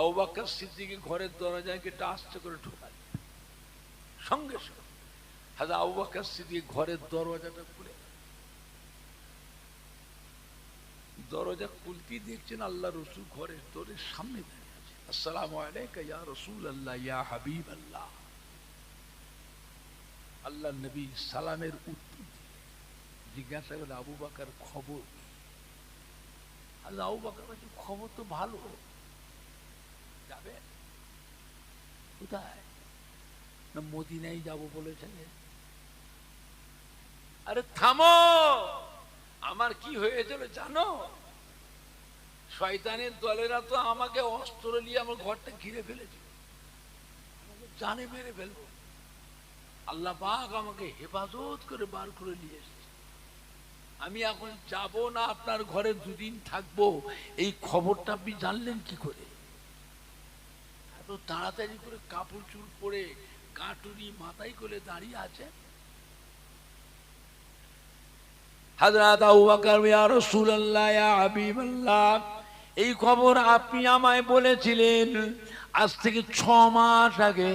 আবু বাক্কার সিদ্দিকে ঘরের দরজায় গেটে আস্তে করে ঢোকাল সঙ্গে সঙ্গে হাজা আবু বাক্কার সিদ্দিকে ঘরের দরজাটা খুলে দরজা খুলতে দেখছেন আল্লাহ রসুল ঘরের দরের সামনে দাঁড়িয়ে আছে। আসসালামু আলাইকা ইয়া রসুল আল্লাহ ইয়া হাবিব আল্লাহ আল্লাহ নবী সালামের উত্তর জিজ্ঞাসা করলে আবু বাকার খবর আল্লাহ আবু বাকার খবর তো ভালো। যাবে? কোথায়? না মদিনায় যাব বলেছেন আরে থামো! আমার কি হয়েছিল জানো? শয়তানের দলেরা তো আমাকে অস্ত্র নিয়ে আমার ঘরটা ঘিরে ফেলেছিল জানে মেরে ফেলব। আল্লাহ পাক আমাকে হেফাজত করে বার করে নিয়ে এসেছে। আমি এখন যাব না, আপনার ঘরে দুদিন থাকব। এই খবরটা আপনি জানলেন কি করে? এত তাড়াতাড়ি করে কাপড় চুল পরে কাটুরি মাথায় করে দাঁড়িয়ে আছে? হাজরাত আবু বকর ইয়া রাসূলুল্লাহ, ইয়া হাবিবাল্লাহ, এই খবর আপনি আমায় বলেছিলেন আজ থেকে ছ মাস আগে।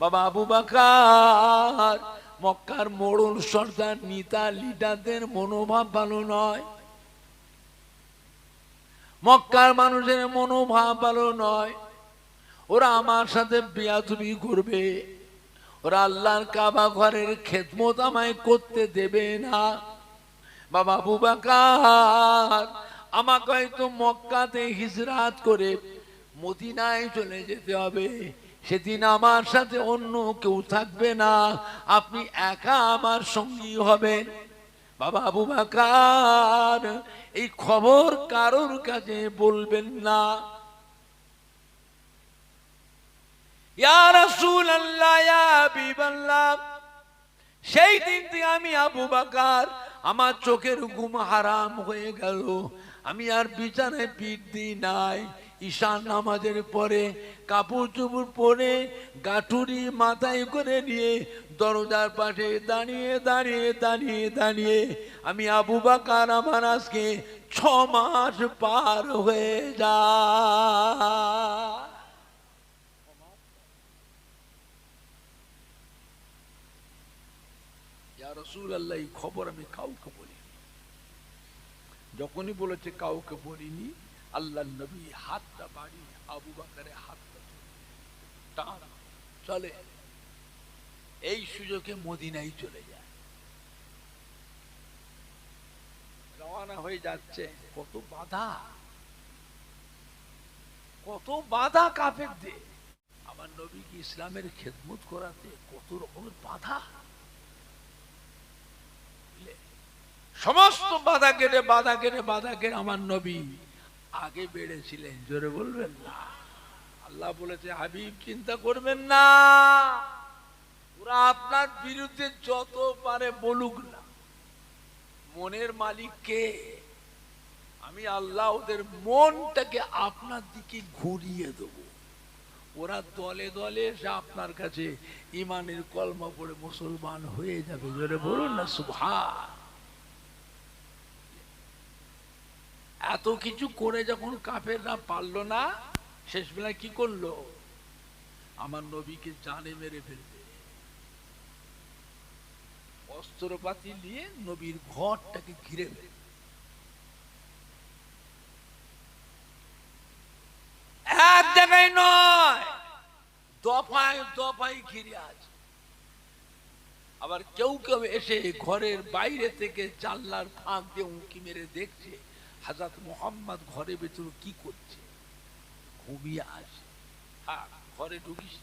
বাবা আবু বাকার, মক্কার মোড়ল সর্দার নিতা লিডারদের মনোভাব ভালো নয়। মক্কার মানুষের মনোভাব ভালো নয়। ওরা আমার সাথে বিয়াতুবি করবে। ওরা আল্লাহর কাবা ঘরের খেদমত আমায় করতে দেবে না। বাবা আবু বাকার, আমাকে হয়তো মক্কাতে হিজরাত করে মদিনায় চলে যেতে হবে। সেদিন আমার সাথে অন্য কেউ থাকবে না। আপনি একা আমার সঙ্গী হবেন। বাবা আবু বাকার, এই খবর কারোর কাছে বলবেন না। ইয়া ইয়া হাবিবাল্লাহ। সেই দিন থেকে আমি আবু বাকার, আমার চোখের ঘুম হারাম হয়ে গেল। আমি আর বিছানায় পিঠ দিই নাই। ঈশান নামাজের পরে কাপড় চুপড় পরে গাঠুরি মাথায় করে নিয়ে দরজার পাশে দাঁড়িয়ে দাঁড়িয়ে দাঁড়িয়ে দাঁড়িয়ে আমি আবু বাকার আমার আজকে ছ মাস পার হয়ে যা রসুল আল্লাহ এই খবর আমি কাউকে বলিনি। যখনই বলেছে কাউকে বলিনি আল্লাহ নবী হাতটা বাড়ি আবু বাকারে হাতটা টান, চলে এই সুযোগে মদিনাই চলে যায়। রওনা হয়ে যাচ্ছে। কত বাধা। কত বাধা কাফের দিয়ে আমার নবী কি ইসলামের খেদমত করাতে কত রকমের বাধা। সমস্ত বাধা কেটে বাধা কেটে বাধা কেটে আমার নবী আগে বেড়েছিলেন। জোরে বলবেন না। আল্লাহ বলেছে, হাবিব, চিন্তা করবেন না। ওরা আপনার বিরুদ্ধে যত পারে বলুক না। মনের মালিক কে? আমি আল্লাহ ওদের মনটাকে আপনার দিকে ঘুরিয়ে দেব। ওরা দলে দলে এসে আপনার কাছে ইমানের কলমা পড়ে মুসলমান হয়ে যাবে। জোরে বলুন না সুভাষ এত কিছু করে যখন কাফেররা পারল না শেষ বেলায় কি করল? আমার নবীকে জানে মেরে ফেলবে। অস্ত্রপাতি নিয়ে নবীর ঘরটাকে ঘিরে দফায় দফায় ঘিরে আছে। আবার কেউ কেউ এসে ঘরের বাইরে থেকে জানলার ফাঁক দিয়ে উঁকি মেরে দেখছে। হাজাত মোহাম্মদ ঘরে ভেতর কি করছে? ঘুমিয়ে আসে। হ্যাঁ ঘরে ঢুকিস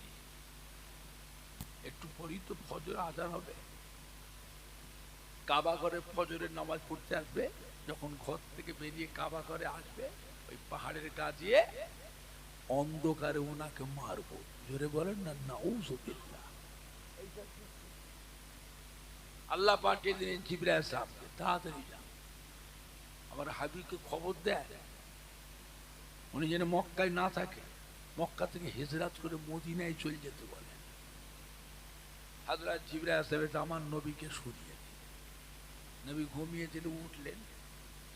একটু পরই তো ফজর আজান হবে। কাবা ঘরে ফজরের নামাজ পড়তে আসবে। যখন ঘর থেকে বেরিয়ে কাবা ঘরে আসবে, ওই পাহাড়ের গা দিয়ে অন্ধকারে ওনাকে মারবো। জোরে বলেন না না নাউজুবিল্লাহ আল্লাহ পাঠিয়ে দিলেন জিব্রাইল সাহেবকে তাড়াতাড়ি যান আমার হাবিবকে খবর দেয়। উনি যেন মক্কায় না থাকে, মক্কা থেকে হেজরাত করে মদিনায় চলে যেতে বলেন হাজরাত জিবরাইল সাহেব আমার নবীকে সরিয়ে দিন নবী ঘুমিয়ে দিলে উঠলেন,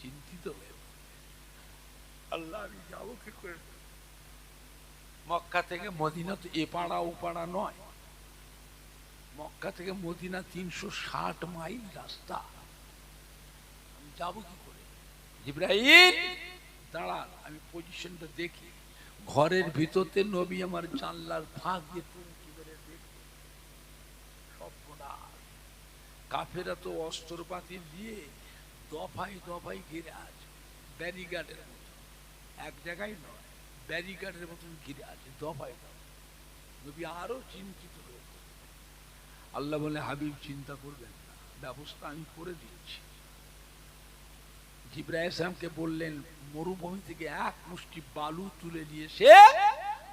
চিন্তিত হয়ে আল্লাহ, আমি যাব কি করে? মক্কা থেকে মদিনা তো এ পাড়া ও পাড়া নয়। মক্কা থেকে মদিনা তিনশো ষাট মাইল রাস্তা। আমি যাব কি জিব্রাহিম দাঁড়ান, আমি পজিশনটা দেখি। ঘরের ভিতরতে নবী আমার জানলার ফাঁক দিয়ে টুমকি মেরে কাফেরা তো অস্ত্রপাতি দিয়ে দফায় দফায় ঘিরে আছে ব্যারিগার্ডের মতো। এক জায়গায় নয় ব্যারিগার্ডের মতন ঘিরে আছে, দফায় দফায়। নবী আরও চিন্তিত হয়ে আল্লাহ বলে হাবিব, চিন্তা করবেন না, ব্যবস্থা আমি করে দিচ্ছি জিব্রাহিমকে বললেন, মরুভূমি থেকে এক মুষ্টি বালু তুলে নিয়ে সে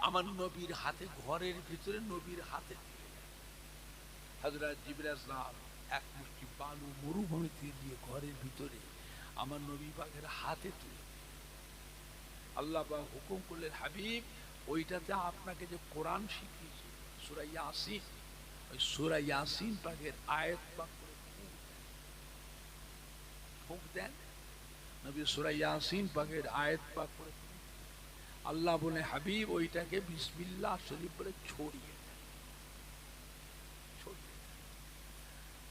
আমার নবীর হাতে, ঘরের ভিতরে নবীর হাতে এক মুষ্টি বালু মরুভূমি থেকে দিয়ে ঘরের ভিতরে আমার নবী পাকের হাতে তুলে আল্লাহ পাক হুকুম করলেন, হাবিব, ওইটাতে আপনাকে যে কোরআন শিখিয়েছে, সূরা ওই সূরা ইয়াসিন পাকের আয়াত করে দেন। নবী পাকের আয়াত পাক করে আল্লাহ বলে, হাবিব, ওইটাকে শরীফ বলে ছড়িয়ে।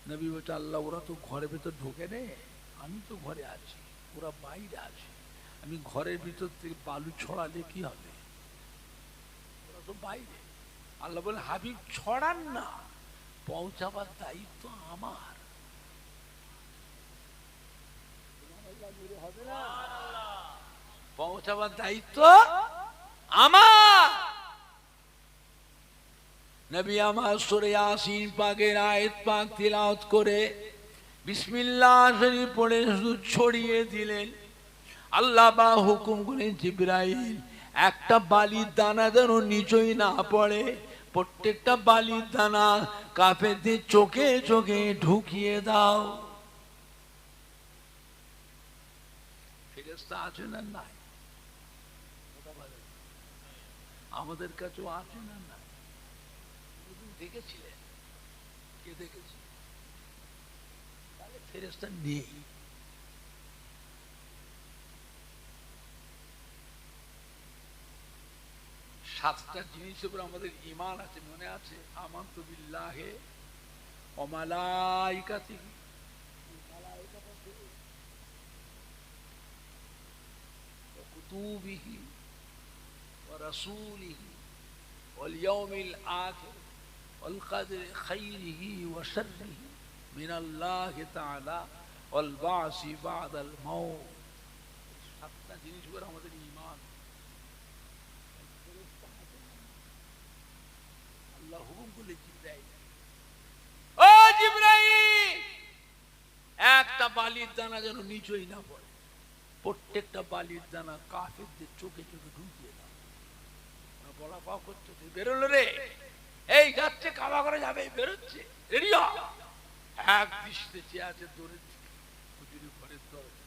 নবী বলছে, আল্লাহ, ওরা তো ঘরের ভেতর ঢোকে নে। আমি তো ঘরে আছি। ওরা বাইরে আছে। আমি ঘরের ভিতর থেকে বালু ছড়ালে কি হবে? ওরা তো বাইরে। আল্লাহ বলে, হাবিব, ছড়ান না। পৌঁছাবার দায়িত্ব আমার। পৌঁছাবার দায়িত্ব আমার। নবী আমার সরে আসিন পাকের আয়াত পাক তিলাওয়াত করে বিসমিল্লাহ শরীফ পড়ে শুধু ছড়িয়ে দিলেন। আল্লাহ বা হুকুম করেন জিব্রাইল, একটা বালির দানা যেন নিচই না পড়ে। প্রত্যেকটা বালির দানা কাফেরদের চোখে চোখে ঢুকিয়ে দাও। আছে না নাই। আমাদের কাছেও আছে না নাই। দেখেছিলেন কে দেখেছে ফেরেশতা নেই। সাতটা জিনিসের উপর আমাদের ইমান আছে, মনে আছে? আমান্ত বিল্লাহে অমালাইকাতিহি وكتبه ورسوله واليوم الآخر والقدر خيره وشره من الله تعالى والبعث بعد الموت সাতটা জিনিস উপর আমাদের ইমান আল্লাহ হুকুম করলে জিব্রাইল ও জিব্রাইল একটা বালির দানা যেন নিচই না পড়ে প্রত্যেকটা বালির দানা কাফেরদের চোখে চোখে ঢুকিয়ে দাও। বলা পাও করছে তুই বেরোলো রে। এই যাচ্ছে কাবা করে যাবে বেরোচ্ছে। রেডি এক দৃষ্টিতে চেয়ে আছে দিকে হুজুরি ঘরের দরজা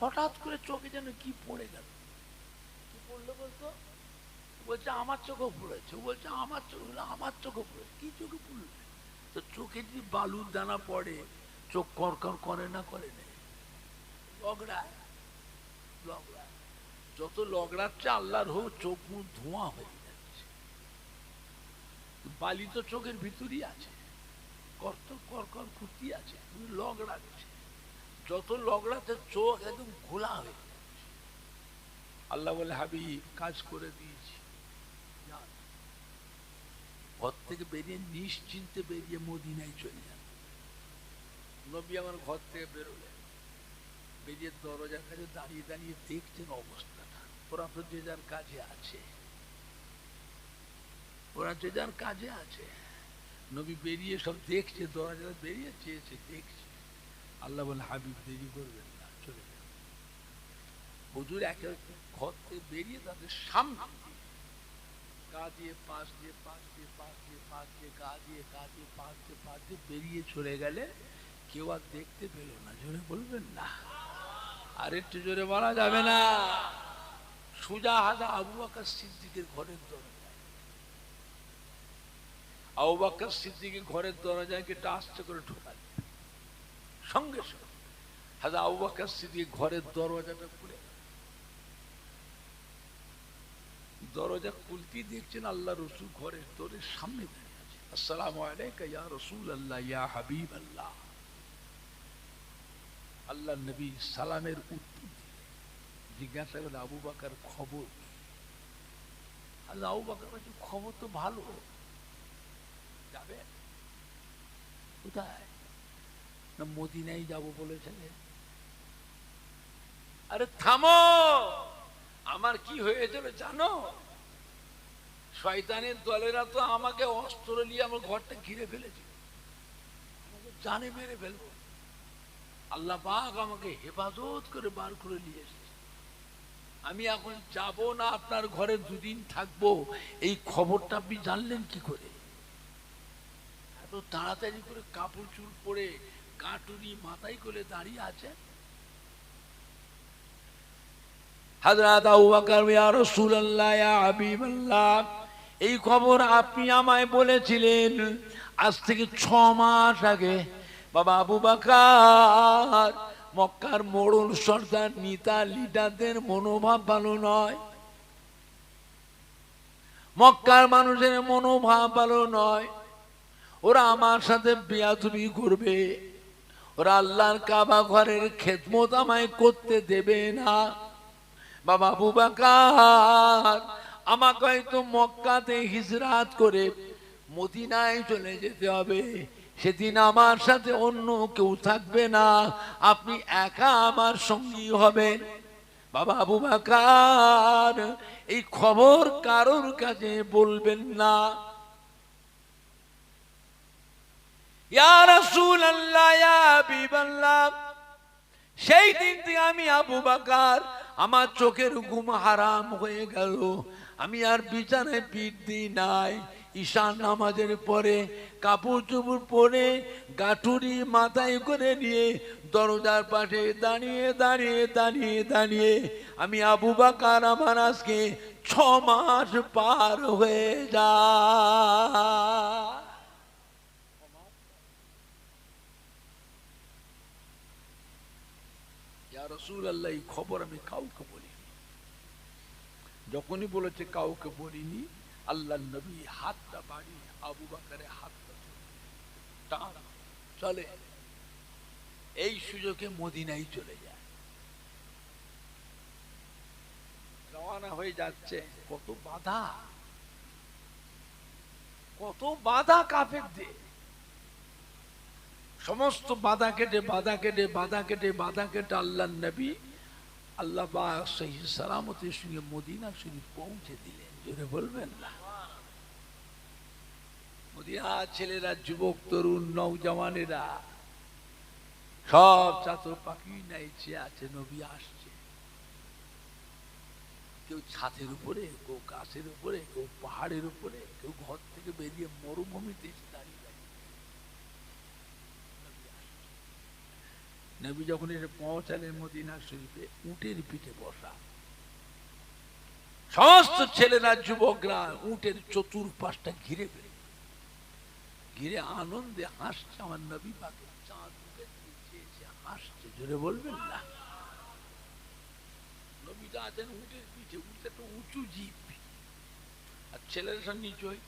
হঠাৎ করে চোখে যেন কি পড়ে গেল। কি পড়ল বলতো? বলছে, আমার চোখে পড়েছে। বলছে, আমার চোখ আমার চোখে পড়েছে। কি চোখে পড়ল? তো চোখে যদি বালুর দানা পড়ে, চোখ কর করে না করে না। লগড়ায় লগড়ায় যত লগড়াচ্ছে আল্লাহর হোক চোখ মুখ ধোঁয়া হয়ে যাচ্ছে। বালি তো চোখের ভিতরই আছে। কর্ত করকর কুতি আছে লগড়াচ্ছে যত লগড়াতে চোখ একদম ঘোলা হয়ে যাচ্ছে। আল্লাহ বলে, হাবিব, কাজ করে দিয়েছি। ঘর থেকে বেরিয়ে নিশ্চিন্তে বেরিয়ে মদিনায় চলে যান। নবী আমার ঘর থেকে বেরোলেন। বেরিয়ে দরজার কাছে দাঁড়িয়ে দাঁড়িয়ে দেখছেন অবস্থাটা। ওরা তো যে যার কাজে আছে। ওরা যে যার কাজে আছে। নবী বেরিয়ে সব দেখছে, দরজা বেরিয়ে চেয়েছে, দেখছে। আল্লাহ বলে, হাবিব, দেরি করবেন না, চলে যান। হুজুর একে ঘর থেকে বেরিয়ে তাদের সামনে গা দিয়ে পাশ দিয়ে পাশ দিয়ে পাশ দিয়ে পাশ দিয়ে গা দিয়ে গা দিয়ে পাশ দিয়ে পাশ দিয়ে বেরিয়ে চলে গেলে কেউ আর দেখতে পেল না। জোরে বলবেন না। আর একটু জোরে বলা যাবে না। সুজা হাজা আবু বাকর সিদ্দিকের ঘরের দরজায়। আবু বাকর সিদ্দিকের ঘরের দরজায় কেটে আস্তে করে ঢোকাল। সঙ্গে সঙ্গে হাজা আবু বাকর সিদ্দিকের ঘরের দরজাটা খুলে। দরজা খুলতেই দেখছেন আল্লাহ রসুল ঘরের দরের সামনে দাঁড়িয়ে আছে। আসসালামু আলাইকা ইয়া রসুল আল্লাহ ইয়া হাবিব আল্লাহ আল্লাহ নবী সালামের উত্তর জিজ্ঞাসা করলে, আবু বাকার, খবর? আল্লাহ আবু বাকার বলছে, খবর তো ভালো। যাবে? কোথায়? না, মদিনায় যাব বলেছিলেন আরে থামো! আমার কি হয়েছিল জানো? শয়তানের দলেরা তো আমাকে অস্ত্র নিয়ে আমার ঘরটা ঘিরে ফেলেছে। জানে মেরে ফেলব। আল্লাহ পাক আমাকে হেফাজত করে বার করে নিয়ে এসেছে। আমি এখন যাব না, আপনার ঘরে দুদিন থাকব। এই খবরটা আপনি জানলেন কি করে? এত তাড়াতাড়ি করে কাপড় চুল পরে কাটুরি মাথায় করে দাঁড়িয়ে আছে এই খবর আপনি আমায় বলেছিলেন আজ থেকে ছ মাস আগে। বাবা আবু বাকার, মক্কার মোড়ল সর্দার নিতা লিডারদের মনোভাব ভালো নয়। মক্কার মানুষের মনোভাব ভালো নয়। ওরা আমার সাথে বিয়াতুবি করবে। ওরা আল্লাহর কাবা ঘরের খেদমত আমায় করতে দেবে না। বাবা আবু বাকার, আমাকে হয়তো মক্কাতে হিজরাত করে মদিনায় চলে যেতে হবে। সেদিন আমার সাথে অন্য কেউ থাকবে না। আপনি একা আমার সঙ্গী হবেন। বাবা আবু বাকার, এই খবর কারোর কাছে বলবেন না। সেই দিন থেকে আমি আবু বাকার, আমার চোখের ঘুম হারাম হয়ে গেল। আমি আর বিছানায় পিঠ দিই নাই। ঈশান নামাজের পরে, কাপড় চোপড় পরে, গাঠুরি মাথায় করে নিয়ে দরজার পাশে দাঁড়িয়ে দাঁড়িয়ে দাঁড়িয়ে দাঁড়িয়ে আমি আবু বাকার আমার আজকে ছ মাস পার হয়ে যা। রসুল আল্লাহ এই খবর আমি কাউকে বলিনি। যখনই বলেছে কাউকে বলিনি আল্লাহ নবী হাতটা বাড়ি আবু বাকারে হাতটা চলে। এই সুযোগে মদিনাই চলে যায়। রওনা হয়ে যাচ্ছে। কত বাধা। কত বাধা কাফের দিয়ে সমস্ত বাধা কেটে বাধা কেটে বাধা কেটে বাধা কেটে আল্লাহ নবী আল্লাহ বা সালামতের সঙ্গে মদিনা শরীফ পৌঁছে দিলেন। জোরে বলবেন? না মদিনা ছেলেরা, যুবক, তরুণ নৌজওয়ানেরা সব চাতর পাখি নাইছে আছে, নবী আসছে। কেউ ছাদের উপরে, কেউ গাছের উপরে, কেউ পাহাড়ের উপরে, কেউ ঘর থেকে বেরিয়ে মরুভূমিতে এসে দাঁড়িয়ে নবী যখন এসে পৌঁছালেন মদিনা শরীফে, উটের পিঠে বসা। সমস্ত ছেলেরা, যুবকরা উটের চতুর্পাশটা ঘিরে ফেলে। ঘিরে আনন্দে হাসছে আমার নবী পাকে হাসছে। জোরে বলবেন না? আছেন উঁচু জিপ আর নিচই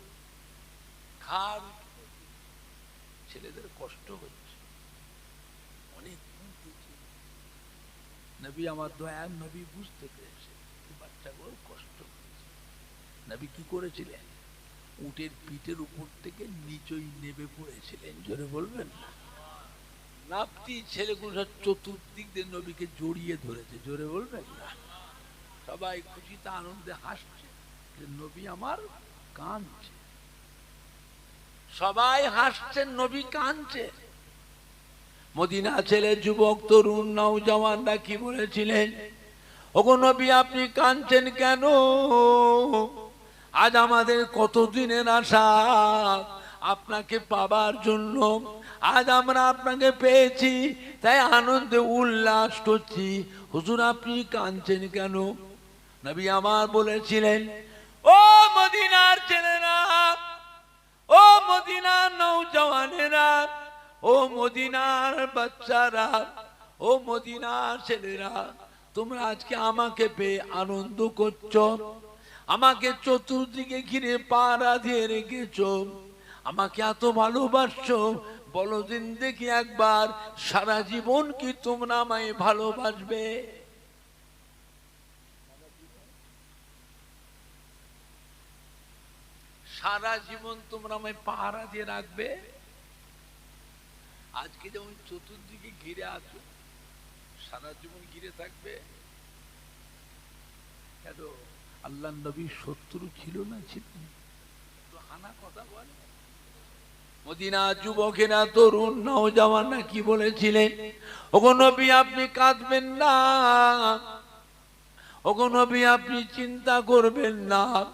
খার ছেলেদের কষ্ট হচ্ছে। অনেক নবী আমার দয়ার নবী বুঝতে পেরেছে বাচ্চাগুলো কষ্ট নবী কি করেছিলেন? উটের পিঠের উপর থেকে নিচই নেবে পড়েছিলেন, জোরে বলবেন? নাপতি ছেলেগুলো সব চতুর্দিক দিয়ে নবীকে জড়িয়ে ধরেছে, জোরে বলবেন? না সবাই খুশিতে আনন্দে হাসছে যে নবী আমার কাঁদছে। সবাই হাসছেন নবী কাঁদছে। মদিনা ছেলে যুবক, তরুণ নৌজওয়ানরা কি বলেছিলেন? ওগো নবী, আপনি কাঁদছেন কেন? আজ আমাদের কতদিনের আশা? আপনাকে পাবার জন্য আজ আমরা আপনাকে পেয়েছি, তাই আনন্দে উল্লাস করছি। হুজুর, আপনি কাঁদছেন কেন? নবী আমার বলেছিলেন, ও মদিনার ছেলেরা, ও মদিনার নৌজওয়ানেরা, ও মদিনার বাচ্চারা, ও মদিনার ছেলেরা তোমরা আজকে আমাকে পেয়ে আনন্দ করছ। আমাকে চতুর্দিকে ঘিরে পাড়া দিয়ে রেখেছ। আমাকে এত ভালোবাসছো। বলো দিন দেখি একবার সারা জীবন কি তোমরা আমায় ভালোবাসবে? সারা জীবন তোমরা আমায় পাহারা দিয়ে রাখবে? আজকে যেমন চতুর্দিকে ঘিরে আছো সারা জীবন ঘিরে থাকবে? কেন? আল্লাহ নবী শত্রু ছিল না ছিলেন। তো হানা কথা বলে। মদিনা যুবকেরা তরুণ কি বলেছিলেন? ওগো নবী, আপনি কাঁদবেন না। ওগো নবী, আপনি চিন্তা করবেন না।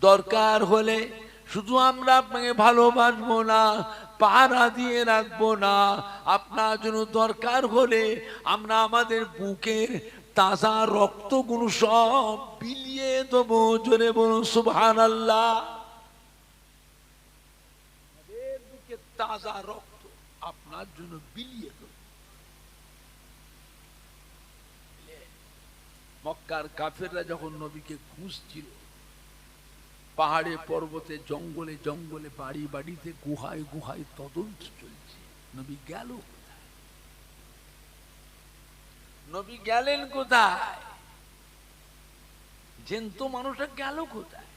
দরকার হলে শুধু আমরা আপনাকে ভালোবাসবো না, পাহারা দিয়ে রাখব না। আপনার জন্য দরকার হলে আমরা আমাদের বুকের তাজা রক্তগুলো সব বিলিয়ে দেবো, জোরে বলুন সুবহান আল্লাহ তাজা রক্ত আপনার জন্য বিলিয়ে দেবো। মক্কার কাফেররা যখন নবীকে খুঁজছিল পাহাড়ে, পর্বতে, জঙ্গলে জঙ্গলে, বাড়ি বাড়িতে, গুহায় গুহায় তদন্ত চলছে। নবী গেল কোথায়? নবী গেলেন কোথায়? জেন্ত মানুষটা গেল কোথায়?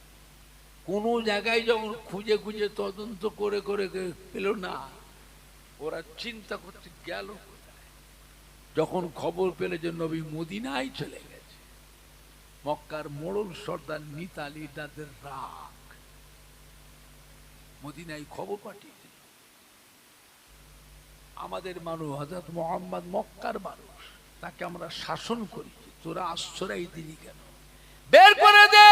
কোন জায়গায় যখন খুঁজে খুঁজে তদন্ত করে করে পেল না, ওরা চিন্তা করতে গেল কোথায়? যখন খবর পেলে যে নবী মদিনায় চলে গেছে মক্কার মোড়ল সর্দার নিতা লিডারদের রাগ। মদিনায় খবর পাঠিয়ে আমাদের মানুষ হজরত মোহাম্মদ মক্কার মানুষ, তাকে আমরা শাসন করি। তোরা আশ্রয় দিলি কেন? বের করে দে!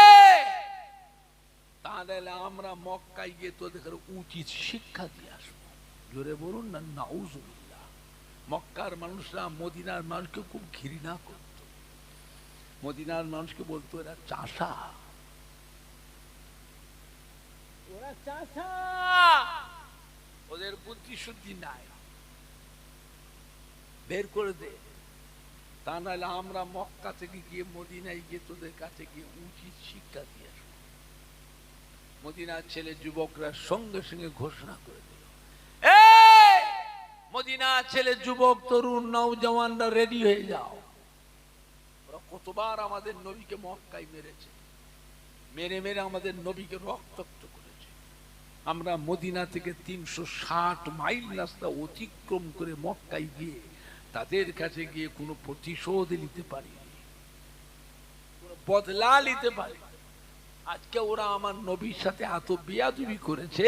তাহলে আমরা মক্কায় গিয়ে তোদের উচিত শিক্ষা দিয়ে আসব। জোরে বলুন না, নাউজুবিল্লাহ। মক্কার মানুষরা মদিনার মানুষকে খুব ঘৃণা করত। মদিনার মানুষকে বলতো এরা চাষা। ওরা চাষা। ওদের বুদ্ধি শুদ্ধি নাই। বের করে দে। তা নাহলে আমরা মক্কা থেকে গিয়ে মদিনায় গিয়ে তোদের কাছে গিয়ে উচিত শিক্ষা দিয়ে আসব। মদিনার ছেলে যুবকরা সঙ্গে সঙ্গে ঘোষণা করে দিল "এই, মদিনার ছেলে যুবক তরুণ নৌজওয়ানরা রেডি হয়ে যাও। কতবার আমাদের নবীকে মক্কায় মেরেছে। মেরে মেরে আমাদের নবীকে রক্তাক্ত করেছে। আমরা মদিনা থেকে তিনশো ষাট মাইল রাস্তা অতিক্রম করে মক্কায় গিয়ে তাদের কাছে গিয়ে কোনো প্রতিশোধ নিতে পারিনি। বদলা নিতে পারি আজকে ওরা আমার নবীর সাথে এত বিয়াদুবি করেছে।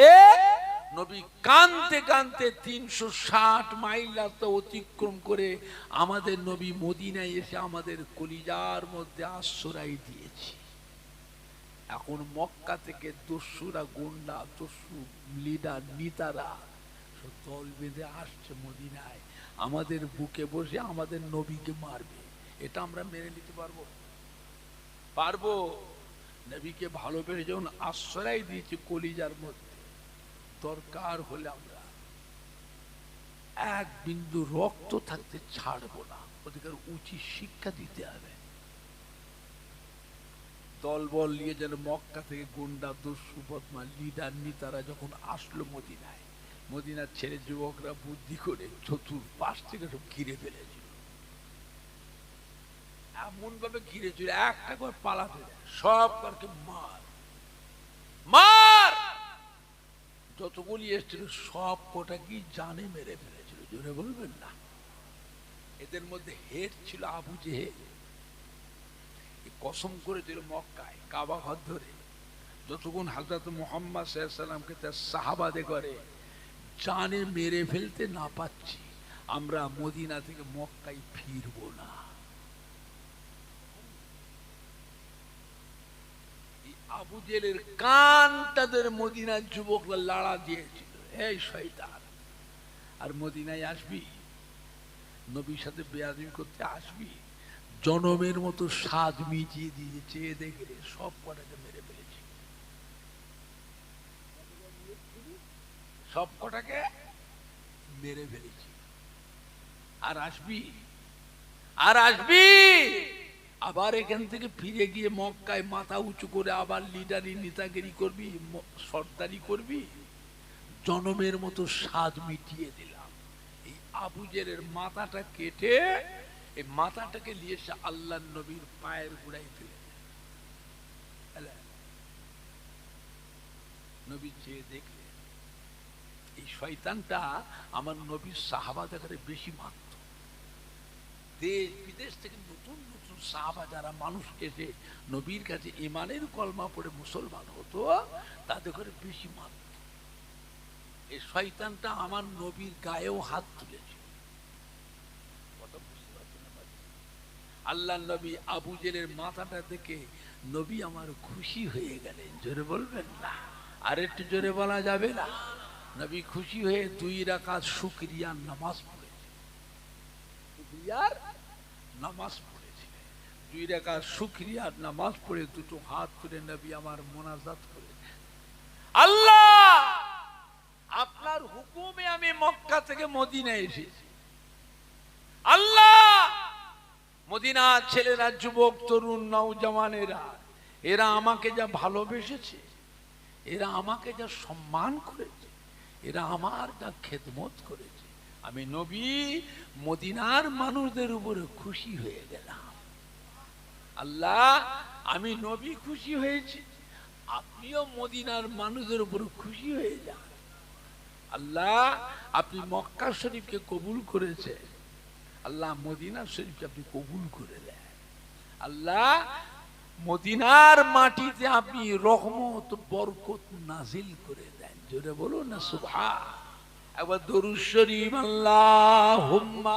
নবী কানতে কানতে তিনশো ষাট মাইল রাস্তা অতিক্রম করে আমাদের নবী মদিনায় এসে আমাদের কলিজার মধ্যে আশ্রয় দিয়েছে। এখন মক্কা থেকে দস্যুরা, গুন্ডা, দস্যু, লিডার, নিতারা দল বেঁধে আসছে মদিনায়। আমাদের বুকে বসে আমাদের নবীকে মারবে। এটা আমরা মেনে নিতে পারব? পারব। নবীকে ভালোবেসে যখন আশ্রয় দিয়েছি কলিজার মধ্যে দরকার হলে আমরা এক বিন্দু রক্ত থাকতে ছাড়বো না। ওদের উচিত শিক্ষা দিতে হবে। দলবল নিয়ে যেন মক্কা থেকে গুন্ডা দস্যু বদমা লিডার, নিতারা যখন আসলো মদিনায়, মদিনার ছেলে যুবকরা বুদ্ধি করে চতুর পাশ থেকে সব ঘিরে ফেলেছিল। এমন ভাবে ঘিরে ছিল একটা করে পালাতে সব করকে মার। মার! যতগুলি এসেছিল, সব কোটা কি জানে মেরে ফেলেছিল? জোরে বলবেন না। এদের মধ্যে হেড ছিল আবু জেহেল। কসম করেছিল মক্কায়, কাবা ঘর ধরে। যতক্ষণ হাজরত মোহাম্মদ সাল্লামকে তার সাহাবাদে করে, জানে মেরে ফেলতে না পাচ্ছি আমরা মদিনা থেকে মক্কায় ফিরব না এই আবু জেলের কান তাদের মদিনার যুবকরা লাড়া দিয়েছিল। এই শয়তান। আর মদিনায় আসবি? নবীর সাথে বেয়াদবি করতে আসবি? জনমের মতো স্বাদ মিটিয়ে দিয়ে চেয়ে দেখলে সব কটাকে মেরে ফেলেছি। সব কটাকে মেরে ফেলেছি। আর আসবি? আর আসবি? আবার এখান থেকে ফিরে গিয়ে মক্কায় মাথা উঁচু করে আবার লিডারি নেতাগিরি করবি সর্দারি করবি। জনমের মতো স্বাদ মিটিয়ে দিলাম। এই আবুজের মাথাটা কেটে, এই মাথাটাকে নিয়ে এসে আল্লাহ নবীর পায়ের গোড়ায় ফেলে নবী চেয়ে দেখলে, এই শয়তানটা আমার নবীর সাহাবা দেখারে বেশি মানত দেশ বিদেশ থেকে নতুন সাহাবা যারা মানুষ এসে নবীর কাছে ইমানের কলমা পড়ে মুসলমান হতো, তাদের করে বেশি মানত। এই শয়তানটা আমার নবীর গায়েও হাত তুলেছে? আল্লাহ নবী আবু জেলের মাথাটা দেখে নবী আমার খুশি হয়ে গেলেন। জোরে বলবেন না? আর একটু জোরে বলা যাবে না? নবী খুশি হয়ে দুই রাকাত শুক্রিয়ার নামাজ পড়েছে। শুক্রিয়ার নামাজ দুই শুক্রিয়ার নামাজ পড়ে দুটো হাত তুলে আমার মোনাজাত করেছে আল্লাহ, আপনার হুকুমে আমি মক্কা থেকে মদিনা এসেছি। আল্লাহ, মদিনার ছেলেরা, যুবক, তরুণ নৌজওয়ানেরা এরা আমাকে যা ভালোবেসেছে, এরা আমাকে যা সম্মান করেছে, এরা আমার যা খেদমত করেছে। আমি নবী, মদিনার মানুষদের উপরে খুশি হয়ে গেলাম। আল্লাহ, আমি নবী খুশি হয়েছি। আপনিও মদিনার মানুষদের উপর খুশি হয়ে যান। আল্লাহ, আপনি মক্কা শরীফকে কবুল করেছে আল্লাহ, মদিনা শরীফকে আপনি কবুল করে দেন আল্লাহ, মদিনার মাটিতে আপনি রহমত, বরকত নাজিল করে দেন। জোরে বলুন না সুভা একবার দরুদ শরীফ আল্লাহ হুম্মা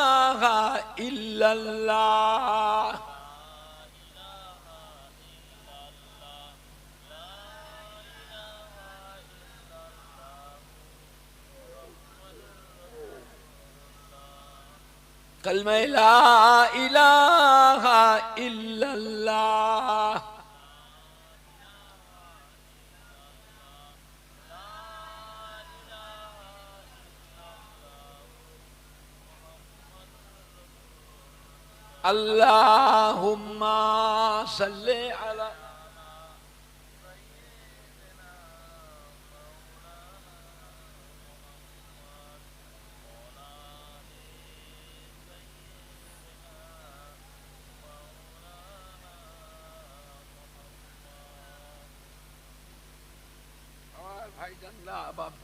إله إلا الله. كلمة لا إله إلا الله. اللهم صل على آه،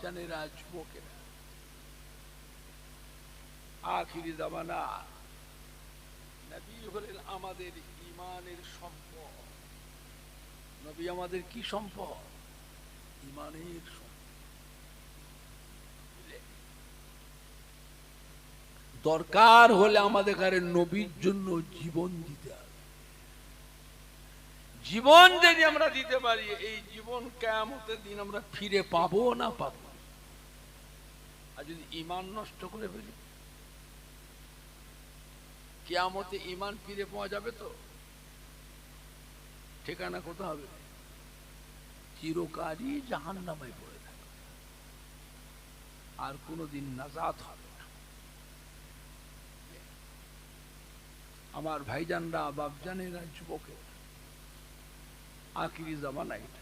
جنرال چھوکے آخری زمانہ নবী হলেন আমাদের ইমানের সম্পদ। নবী আমাদের কি সম্পদ? ইমানের দরকার হলে আমাদের কারে নবীর জন্য জীবন দিতে হবে। জীবন যদি আমরা দিতে পারি, এই জীবন কেমতের দিন আমরা ফিরে পাবো না পাবো। আর যদি ইমান নষ্ট করে ফেলি? কিয়ামতে ইমান ফিরে পাওয়া যাবে তো? ঠিকানা কোথাও হবে? চিরকালই জাহান নামায় পড়ে থাকবে। আর কোনোদিন নাজাত হবে না। আমার ভাইজানরা, বাপজানেরা, যুবকের, আখিরি জামানা এটা